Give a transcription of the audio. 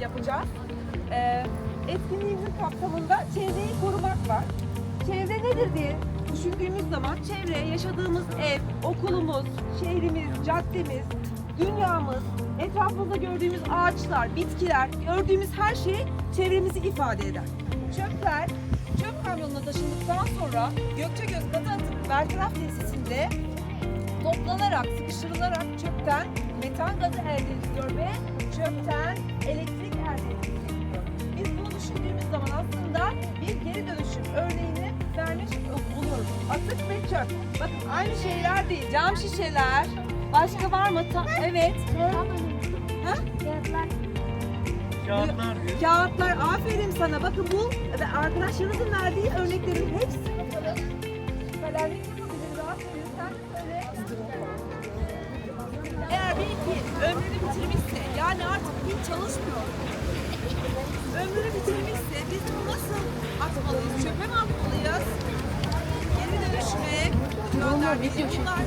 yapacağız. E, etkinliğimizin kapsamında çevreyi korumak var. Çevre nedir diye düşündüğümüz zaman çevre, yaşadığımız ev, okulumuz, şehrimiz, caddemiz, dünyamız, etrafımızda gördüğümüz ağaçlar, bitkiler, gördüğümüz her şey çevremizi ifade eder. Çöpler, çöp kamyonuna taşındıktan sonra Gökçe Gökçegöz Katı Atık Bertaraf Tesisinde toplanarak, sıkıştırılarak çöpten metan gazı elde ediliyor ve çöpten elektrik elde ediliyor. Biz bunu düşündüğümüz zaman aslında bir geri dönüşüm örneğini vermiş buluyoruz. Atık ve çöp. Bakın aynı şeyler değil. Cam şişeler. Başka var mı? Ta- evet. Ha? Kağıtlar. Kağıtlar. Aferin sana. Bakın bu arkadaşlarınızın verdiği örneklerin hepsi. Kalemlik yapabiliriz. Aferin. Sen de söyle. Eğer bir pil ömrünü bitirmişse yani artık pil çalışmıyor. Ömrünü bitirmişse biz bunu nasıl atmalıyız? Çöpe mi atmalıyız? Geri dönüşüme göndermeliyiz. Bunlar